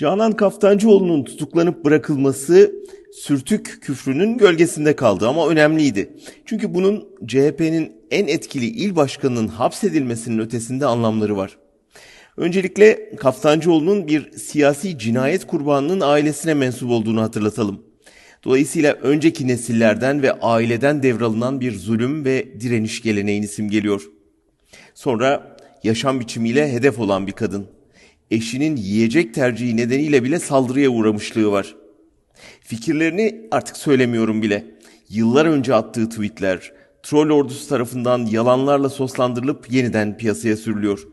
Canan Kaftancıoğlu'nun tutuklanıp bırakılması sürtük küfrünün gölgesinde kaldı ama önemliydi. Çünkü bunun CHP'nin en etkili il başkanının hapsedilmesinin ötesinde anlamları var. Öncelikle Kaftancıoğlu'nun bir siyasi cinayet kurbanının ailesine mensup olduğunu hatırlatalım. Dolayısıyla önceki nesillerden ve aileden devralınan bir zulüm ve direniş geleneğini simgeliyor. Sonra yaşam biçimiyle hedef olan bir kadın. Eşinin yiyecek tercihi nedeniyle bile saldırıya uğramışlığı var. Fikirlerini artık söylemiyorum bile. Yıllar önce attığı tweetler, troll ordusu tarafından yalanlarla soslandırılıp yeniden piyasaya sürülüyor.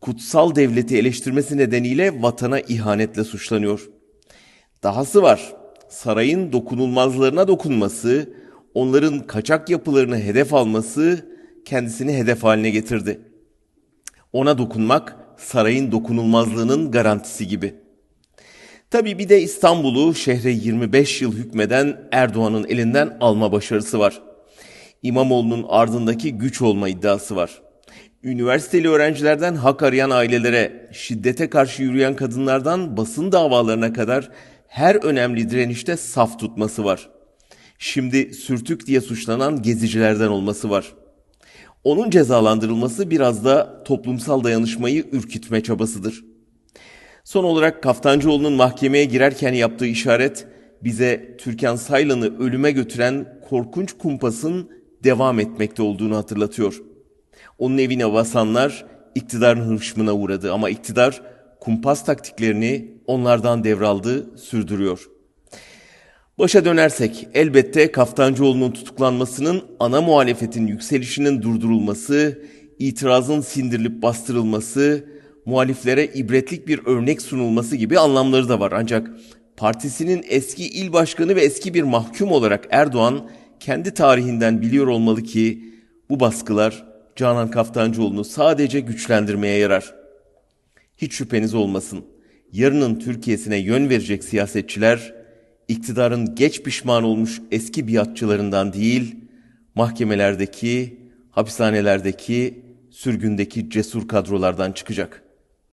Kutsal devleti eleştirmesi nedeniyle vatana ihanetle suçlanıyor. Dahası var. Sarayın dokunulmazlarına dokunması, onların kaçak yapılarını hedef alması kendisini hedef haline getirdi. Ona dokunmak sarayın dokunulmazlığının garantisi gibi. Tabii bir de İstanbul'u şehre 25 yıl hükmeden Erdoğan'ın elinden alma başarısı var. İmamoğlu'nun ardındaki güç olma iddiası var. Üniversiteli öğrencilerden hak arayan ailelere, şiddete karşı yürüyen kadınlardan basın davalarına kadar her önemli direnişte saf tutması var. Şimdi sürtük diye suçlanan gezicilerden olması var. Onun cezalandırılması biraz da toplumsal dayanışmayı ürkütme çabasıdır. Son olarak Kaftancıoğlu'nun mahkemeye girerken yaptığı işaret bize Türkan Saylan'ı ölüme götüren korkunç kumpasın devam etmekte olduğunu hatırlatıyor. Onun evine basanlar iktidarın hırşmına uğradı ama iktidar kumpas taktiklerini onlardan devraldı, sürdürüyor. Başa dönersek elbette Kaftancıoğlu'nun tutuklanmasının ana muhalefetin yükselişinin durdurulması, itirazın sindirilip bastırılması, muhaliflere ibretlik bir örnek sunulması gibi anlamları da var. Ancak partisinin eski il başkanı ve eski bir mahkum olarak Erdoğan kendi tarihinden biliyor olmalı ki bu baskılar Canan Kaftancıoğlu'nu sadece güçlendirmeye yarar. Hiç şüpheniz olmasın. Yarının Türkiye'sine yön verecek siyasetçiler iktidarın geç pişman olmuş eski biatçılarından değil, mahkemelerdeki, hapishanelerdeki, sürgündeki cesur kadrolardan çıkacak.''